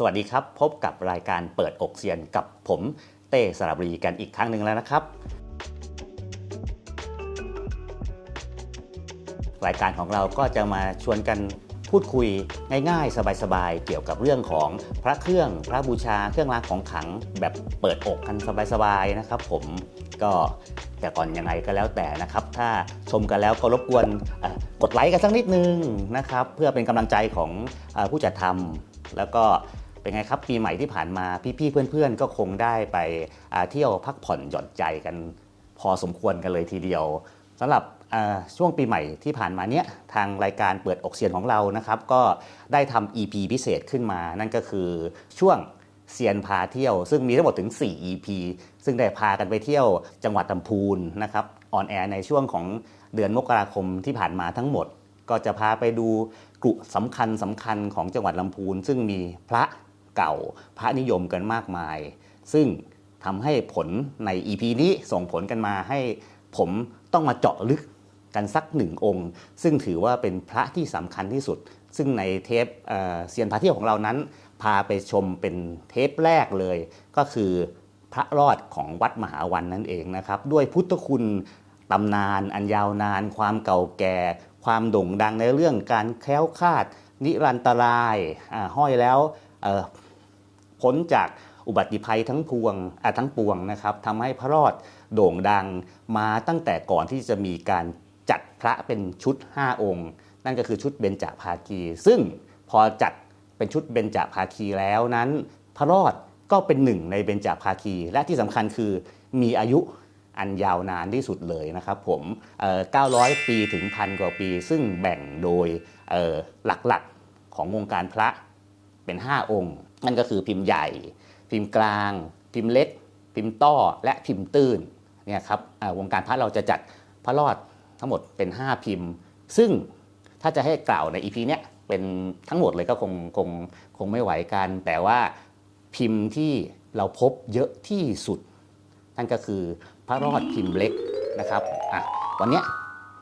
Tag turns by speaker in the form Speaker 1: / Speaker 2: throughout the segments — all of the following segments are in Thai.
Speaker 1: สวัสดีครับ พบกับรายการเปิดอกเซียนกับผมเต้สระบุรีกันอีกครั้งหนึ่งแล้วนะครับ รายการของเราก็จะมาชวนกันพูดคุยง่ายๆ สบายๆ เกี่ยวกับเรื่องของพระเครื่องพระบูชาเครื่องรางของขลังแบบเปิดอกกันสบายๆนะครับผมก็แต่ก่อนยังไงก็แล้วแต่นะครับ ถ้าชมกันแล้วก็รบกวนกดไลค์กันสักนิดนึงนะครับ เพื่อเป็นกำลังใจของอผู้จัดทำแล้วก็ เป็นไงครับปีใหม่ที่ผ่านมาพี่ๆเพื่อนๆ ก็คงได้ไปเที่ยวพักผ่อนหย่อนใจกัน พอสมควรกันเลยทีเดียวสำหรับช่วงปีใหม่ที่ผ่านมาเนี้ยทางรายการเปิดอกเซียนของเรานะครับก็ได้ทำ EP พิเศษขึ้นมา นั่นก็คือช่วงเซียนพาเที่ยว ซึ่งมีทั้งหมดถึง 4 EP ซึ่งได้พากันไปเที่ยวจังหวัดลำพูนนะครับออนแอร์ในช่วงของเดือนมกราคมที่ผ่านมาทั้งหมด ก็จะพาไปดูกลุ่มสำคัญสำคัญของจังหวัดลำพูน ซึ่งมีพระ เก่าพระนิยมกันมากมาย ซึ่งทำให้ผลใน EP นี้ส่งผลกันมาให้ผมต้องมาเจาะลึกกันสักหนึ่งองค์ ซึ่งถือว่าเป็นพระที่สำคัญที่สุด ซึ่งในเทปเเซียนพาเที่ยวของเรานั้น พาไปชมเป็นเทปแรกเลย ก็คือพระรอดของวัดมหาวันนั่นเองนะครับ ด้วยพุทธคุณตำนานอันยาวนาน ความเก่าแก่ ความโด่งดังในเรื่องการแคล้วคลาด นิรันตรายห้อยแล้ว พ้นจากอุบัติภัยทั้งพวงอทั้งปวงนะครับทำให้พระรอดโด่งดังมาตั้งแต่ก่อนที่จะมีการจัดพระเป็นชุด 5 องค์ นั่นก็คือชุดเบญจภาคี ซึ่งพอจัดเป็นชุดเบญจภาคีแล้วนั้น พระรอดก็เป็นหนึ่งในเบญจภาคี และที่สำคัญคือมีอายุอันยาวนานที่สุดเลยนะครับผมเอ่อ900 ปีถึงพันกว่าปี ซึ่งแบ่งโดยหลักๆของวงการพระเป็น 5 องค์ นั่นก็คือพิมพ์ใหญ่ พิมพ์กลาง พิมพ์เล็ก พิมพ์ต้อและพิมพ์ตื้นเนี่ยครับวงการพระเราจะจัดพระรอดทั้งหมดเป็น 5 พิมพ์ ซึ่งถ้าจะให้กล่าวในอีพีเนี้ยเป็นทั้งหมดเลยก็คงคงคงไม่ไหวกัน แต่ว่าพิมพ์ที่เราพบเยอะที่สุด นั่นก็คือพระรอดพิมพ์เล็กนะครับอะวันเนี้ย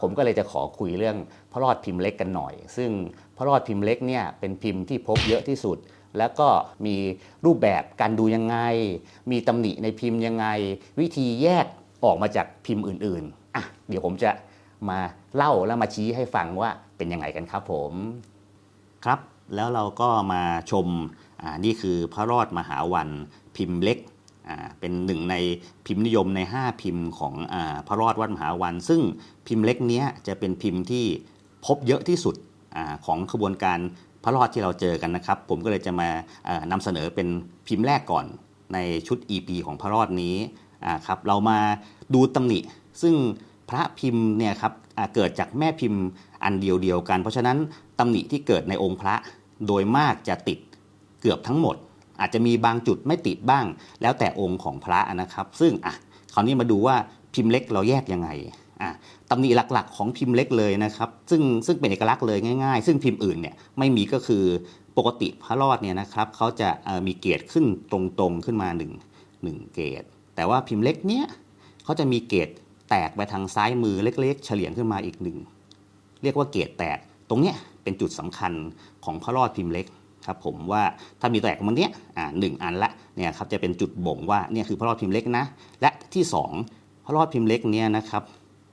Speaker 1: ผมก็เลยจะขอคุยเรื่องพระรอดพิมพ์เล็กกันหน่อย ซึ่งพระรอดพิมพ์เล็กเนี่ยเป็นพิมพ์ที่พบเยอะที่สุด แล้วก็มีรูปแบบการดูยังไง มีตำหนิในพิมพ์ยังไง วิธีแยกออกมาจากพิมพ์อื่นๆอะเดี๋ยวผมจะมาเล่าแล้วมาชี้ให้ฟังว่าเป็นยังไงกันครับผมครับ แล้วเราก็มาชมอ่านี่คือพระรอดมหาวันพิมพ์เล็กอ่าเป็นหนึ่งในพิมพ์นิยมใน 5 พิมพ์ของอาพระรอดวัดมหาวัน ซึ่งพิมพ์เล็กเนี้ยจะเป็นพิมพ์ที่พบเยอะที่สุดอาของขบวนการ พระรอดที่เราเจอกันนะครับ ผมก็เลยจะมาอ่านำเสนอเป็นพิมพ์แรกก่อนในชุด EP ของพระรอดนี้ครับเรามาดูตำหนิ ซึ่งพระพิมพ์เนี่ยครับเกิดจากแม่พิมพ์อันเดียวเดียวกัน เพราะฉะนั้นตำหนิที่เกิดในองค์พระโดยมากจะติดเกือบทั้งหมด อาจจะมีบางจุดไม่ติดบ้าง แล้วแต่องค์ของพระนะครับ ซึ่งอะคราวนี้มาดูว่าพิมพ์เล็กเราแยกยังไง ตำหนิหลักๆ ของพิมพ์เล็กเลยนะครับซึ่งซึ่งเป็นเอกลักษณ์เลยง่ายๆ ซึ่งพิมพ์อื่นเนี่ยไม่มีก็คือปกติพระรอดเนี่ยนะครับเขาจะมีเกรดขึ้นตรงๆขึ้นมา1 1เกรดแต่ว่าพิมพ์เล็กเนี้ยเขาจะมีเกรดแตกไปทางซ้ายมือเล็กๆ เฉลี่ยงขึ้นมาอีกหนึ่งเรียกว่าเกรดแตกตรงเนี้ยเป็นจุดสำคัญของพระรอดพิมพ์เล็กครับผมว่าถ้ามีแตกมันเนี้ยอ่าหนึ่งอันละเนี่ยครับจะเป็นจุดบ่งว่าเนี่ยคือพระรอดพิมพ์เล็กนะและที่สองพระรอดพิมพ์เล็กเนี่ยนะครับ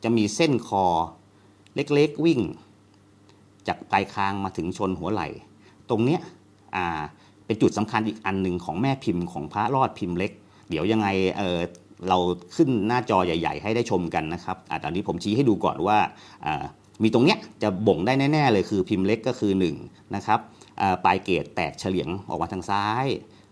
Speaker 1: จะมีเส้นคอเล็กๆวิ่ง จากปลายคางมาถึงชนหัวไหล่ ตรงเนี้ยเป็นจุดสำคัญอีกอันหนึ่งของแม่พิมพ์ของพระรอดพิมพ์เล็ก เดี๋ยวยังไงเเราขึ้นหน้าจอใหญ่ ๆ ให้ได้ชมกันนะครับอตอนนี้ผมชี้ให้ดูก่อนว่ามีตรงเนี้ยจะบ่งได้แน่ ๆ เลยคือพิมพ์เล็กก็คือ1นะครับปลายเกรดแตกเฉลียงออกมาทางซ้าย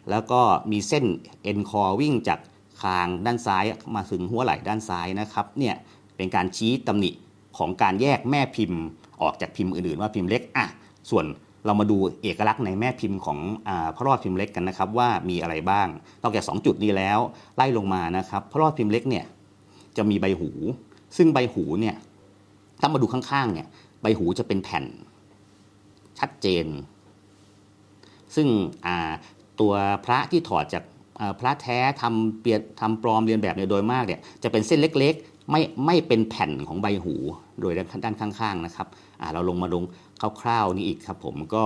Speaker 1: แล้วก็มีเส้นเอ็นคอวิ่งจากคางด้านซ้ายมาถึงหัวไหล่ด้านซ้ายนะครับเนี่ย เป็นการชี้ตำหนิของการแยกแม่พิมพ์ ออกจากพิมพ์อื่นๆ ว่าพิมพ์เล็กอะส่วนเรามาดูเอกลักษณ์ในแม่พิมพ์ของอพระรอดพิมพ์เล็กกันนะครับ ว่ามีอะไรบ้างนอกจาก 2 จุดนี้แล้วไล่ลงมานะครับ พระรอดพิมพ์เล็กเนี่ยจะมีใบหู ซึ่งใบหูเนี่ยถ้ามาดูข้างๆเนี่ยใบหูจะเป็นแผ่นชัดเจน ซึ่งตัวพระที่ถอดจากพระแท้ทำเปลี่ยนทำปลอมเรียนแบบเนี่ยโดยมากเนี่ยจะเป็นเส้นเล็ก ไม่ไม่เป็นแผ่นของใบหูโดยด้านด้านข้างๆนะครับเราลงมาลงคร่าวๆนี่อีกครับผมก็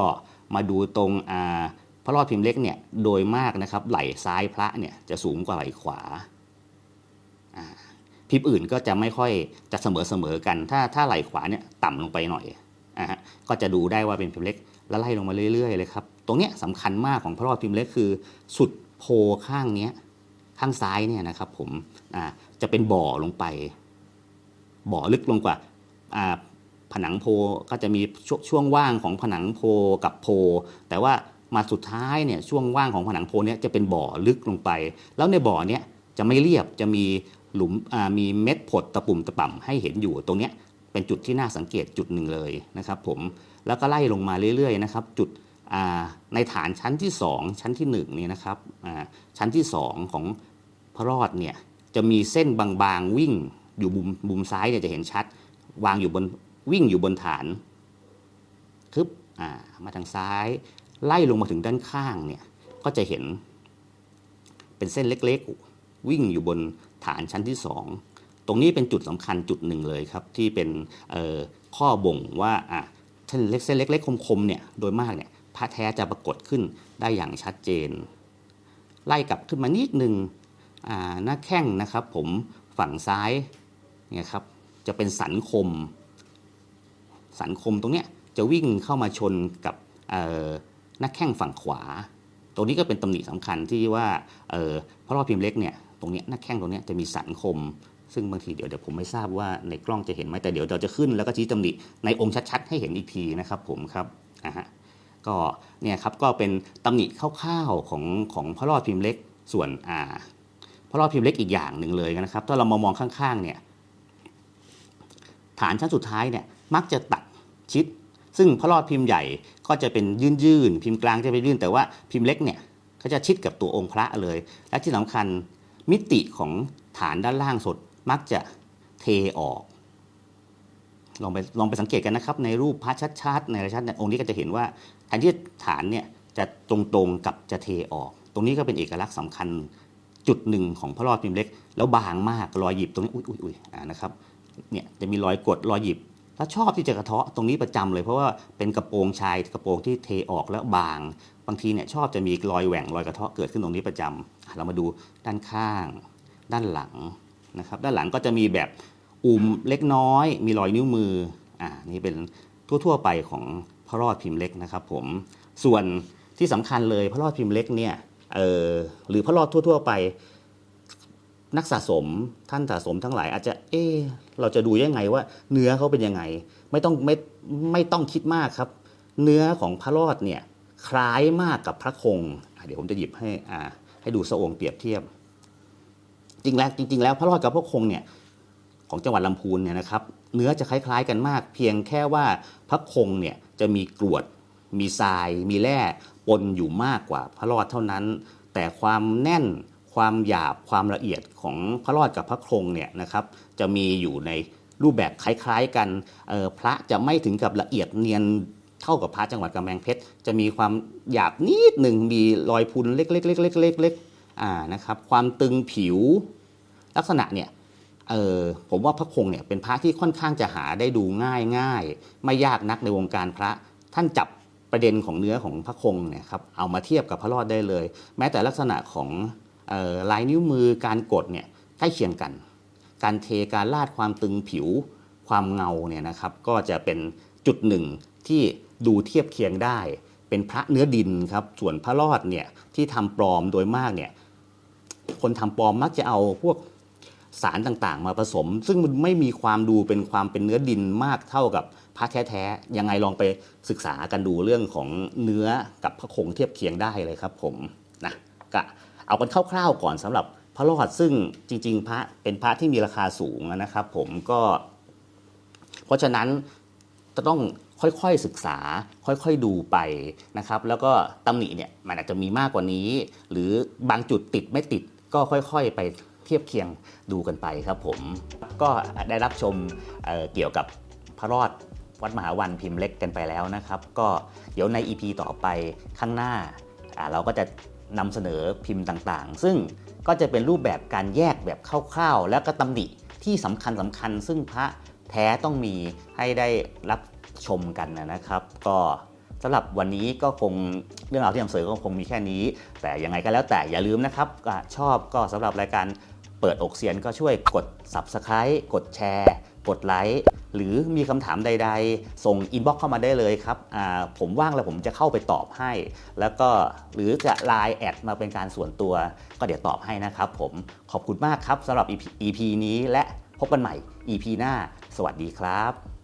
Speaker 1: มาดูตรงพระรอดพิมพ์เล็กเนี่ยโดยมากนะครับไหล่ซ้ายพระเนี่ยจะสูงกว่าไหล่ขวาพิมพ์อื่นก็จะไม่ค่อยจะเสมอเสมอกัน ถ้าถ้าไหล่ขวาเนี่ยต่ำลงไปหน่อยอะก็จะดูได้ว่าเป็นพิมพ์เล็กแล้วไล่ลงมาเรื่อยๆเลยครับตรงเนี้ยสำคัญมากของพระรอดพิมพ์เล็กคือ สุดโพข้างเนี้ย ข้างซ้ายเนี่ยนะครับผมจะเป็นบ่อลงไป บ่อลึกลงกว่าผนังโพก็จะมีชช่วงว่างของผนังโพกับโพ แต่ว่ามาสุดท้ายเนี่ยช่วงว่างของผนังโพเนี่ยจะเป็นบ่อลึกลงไป แล้วในบ่อเนี้ยจะไม่เรียบจะมีหลุมมีเม็ดผดตะปุ่มตะป่ำให้เห็นอยู่ตรงเนี้ยเป็นจุดที่น่าสังเกตจุดหนึ่งเลยนะครับผมแล้วก็ไล่ลงมาเรื่อยๆนะครับจุด ในฐานชั้นที่ 2 ชั้นที่1นี่นะครับชั้นที่ 2 ของพระรอดเนี่ยจะมีเส้นบางๆวิ่งอยู่มุมมุมซ้ายเนี่ยจะเห็นชัด วางอยู่บนวิ่งอยู่บนฐานคึบอ่ามาทางซ้าย ไล่ลงมาถึงด้านข้างเนี่ยก็จะเห็น เป็นเส้นเล็กๆ วิ่งอยู่บนฐานชั้นที่สองตรงนี้เป็นจุดสำคัญจุดหนึ่งเลยครับ ที่เป็นข้อบ่งว่าเส้นเล็กเส้นเล็กๆคมๆเนี่ยโดยมากเนี่ย พระแท้จะปรากฏขึ้นได้อย่างชัดเจน ไล่กลับขึ้นมานิดนึงอ่าหน้าแข้งนะครับ ผมฝั่งซ้ายเนี่ยครับจะเป็นสันคม สันคมตรงเนี้ยจะวิ่งเข้ามาชนกับหน้าแข้งฝั่งขวา ตรงนี้ก็เป็นตำหนิสำคัญที่ว่าเพระรอบพิมพ์เล็กเนี่ยตรงเนี้ยหน้าแข้งตรงเนี้ยจะมีสันคม ซึ่งบางทีเดี๋ยวเดี๋ยวผมไม่ทราบว่าในกล้องจะเห็นไหมแต่เดี๋ยวเราจะขึ้นแล้วก็ชี้ตำหนิในองค์ชัดๆ ให้เห็นอีกทีนะครับผมครับอะฮะ ก็เนี่ยครับก็เป็นตำหนิคร่าวๆของของพระรอดพิมพ์เล็กส่วนอ่าพระรอดพิมพ์เล็กอีกอย่างหนึ่งเลยนะครับ ถ้าเรามามองข้างๆเนี่ยฐานชั้นสุดท้ายเนี่ยมักจะตัดชิด ซึ่งพระรอดพิมพ์ใหญ่ก็จะเป็นยื่นๆพิมพ์กลางจะเป็นยื่นแต่ว่าพิมพ์เล็กเนี่ยก็จะชิดกับตัวองค์พระเลย และที่สำคัญมิติของฐานด้านล่างสุดมักจะเทออก ลองไปลองไปสังเกตกันนะครับ ในรูปพระชัดๆในอะชัดเนี่ยองค์นี้ก็จะเห็นว่าแทนที่ฐานเนี่ยจะตรงๆกับจะเทออก ตรงนี้ก็เป็นเอกลักษณ์สำคัญจุดหนึ่งของพระรอดพิมพ์เล็ก แล้วบางมากรอยหยิบตรงนี้อุ้ยอุ้ยอุ้ยอ่านะครับเนี่ยจะมีรอยกดรอยหยิบแล้วชอบที่จะกระเทาะตรงนี้ประจำเลย เพราะว่าเป็นกระโปรงชายกระโปรงที่เทออกแล้วบาง บางทีเนี่ยชอบจะมีรอยแหว่งรอยกระเทาะเกิดขึ้นตรงนี้ประจำอะเรามาดูด้านข้าง ด้านหลังนะครับ ด้านหลังก็จะมีแบบ อุ่มเล็กน้อย มีรอยนิ้วมืออ่านี่เป็นทั่วๆไปของพระรอดพิมพ์เล็กนะครับผมส่วนที่สำคัญเลยพระรอดพิมพ์เล็กเนี่ยเออหรือพระรอดทั่ว ๆ ไป นักสะสมท่านสะสมทั้งหลาย อาจจะเอะเราจะดูยังไงว่า เนื้อเขาเป็นยังไง ไม่ต้องไม่ไม่ต้องคิดมากครับ เนื้อของพระรอดเนี่ยคล้ายมากกับพระคงเดี๋ยวผมจะหยิบให้อ่าให้ดูสะองเปรียบเทียบ จริงแล้วจริง ๆ แล้วพระรอดกับพระคงเนี่ย ของจังหวัดลำพูนเนี่ยนะครับเนื้อจะคล้ายๆกันมาก เพียงแค่ว่าพระคงเนี่ยจะมีกรวด มีทราย มีแร่ปนอยู่มากกว่าพระรอดเท่านั้น แต่ความแน่นความหยาบความละเอียดของพระรอดกับพระคงเนี่ยนะครับจะมีอยู่ในรูปแบบคล้าย ๆกันออพระจะไม่ถึงกับละเอียดเนียนเท่ากับพระจังหวัดกำแพงเพชรจะมีความหยาบนิดหนึ่งมีรอยพุนเล็กๆๆๆๆๆอ่านะครับความตึงผิวลักษณะเนี่ย เออผมว่าพระคงเนี่ยเป็นพระที่ค่อนข้างจะหาได้ดูง่ายง่ายไม่ยากนักในวงการพระ ท่านจับประเด็นของเนื้อของพระคงเนี่ยครับเอามาเทียบกับพระรอดได้เลย แม้แต่ลักษณะของออลายนิ้วมือการกดเนี่ยใกล้เคียงกัน การเทการลาดความตึงผิวความเงาเนี่ยนะครับก็จะเป็นจุดหนึ่งที่ดูเทียบเคียงได้ เป็นพระเนื้อดินครับส่วนพระรอดเนี่ยที่ทำปลอมโดยมากเนี่ยคนทำปลอมมักจะเอาพวก สารต่างๆ มาผสม ซึ่งมันไม่มีความดูเป็นความเป็นเนื้อดินมากเท่ากับพระแท้ๆยังไงลองไปศึกษากันดูเรื่องของเนื้อกับพระคงเทียบเคียงได้เลยครับผมนะกะเอากันคร่าวๆก่อนสำหรับพระรอดซึ่งจริง ๆ พระเป็นพระที่มีราคาสูงนะครับ ผมก็ เพราะฉะนั้นจะต้องค่อยๆศึกษา ค่อยๆดูไปนะครับ แล้วก็ตำหนิเนี่ยมันอาจจะมีมากกว่านี้ หรือบางจุดติดไม่ติดก็ค่อย ๆไป เทียบเคียงดูกันไปครับผม ก็ได้รับชมเเกี่ยวกับพระรอดวัดมหาวันพิมพ์เล็กกันไปแล้วนะครับ ก็เดี๋ยวใน EP ต่อไปข้างหน้า เราก็จะนำเสนอพิมพ์ต่างๆ ซึ่งก็จะเป็นรูปแบบการแยกแบบคร่าวๆ แล้วก็ตำหนิที่สำคัญสำคัญๆซึ่งพระแท้ต้องมีให้ได้รับชมกันนะครับ ก็สำหรับวันนี้ก็คงเรื่องราวที่นำเสนอก็คงมีแค่นี้ แต่ยังไงก็แล้วแต่อย่าลืมนะครับชอบก็สำหรับรายการ เปิดอกเสียนก็ช่วยกด Subscribe กดแชร์ กดไลค์หรือมีคำถามใด ๆ ส่งอินบ็อกเข้ามาได้เลยครับผมว่างแล้วผมจะเข้าไปตอบให้ แล้วก็หรือจะไลน์แอดมาเป็นการส่วนตัว ก็เดี๋ยวตอบให้นะครับผมขอบคุณมากครับสำหรับ EP, EP นี้และพบกันใหม่ EP หน้า สวัสดีครับ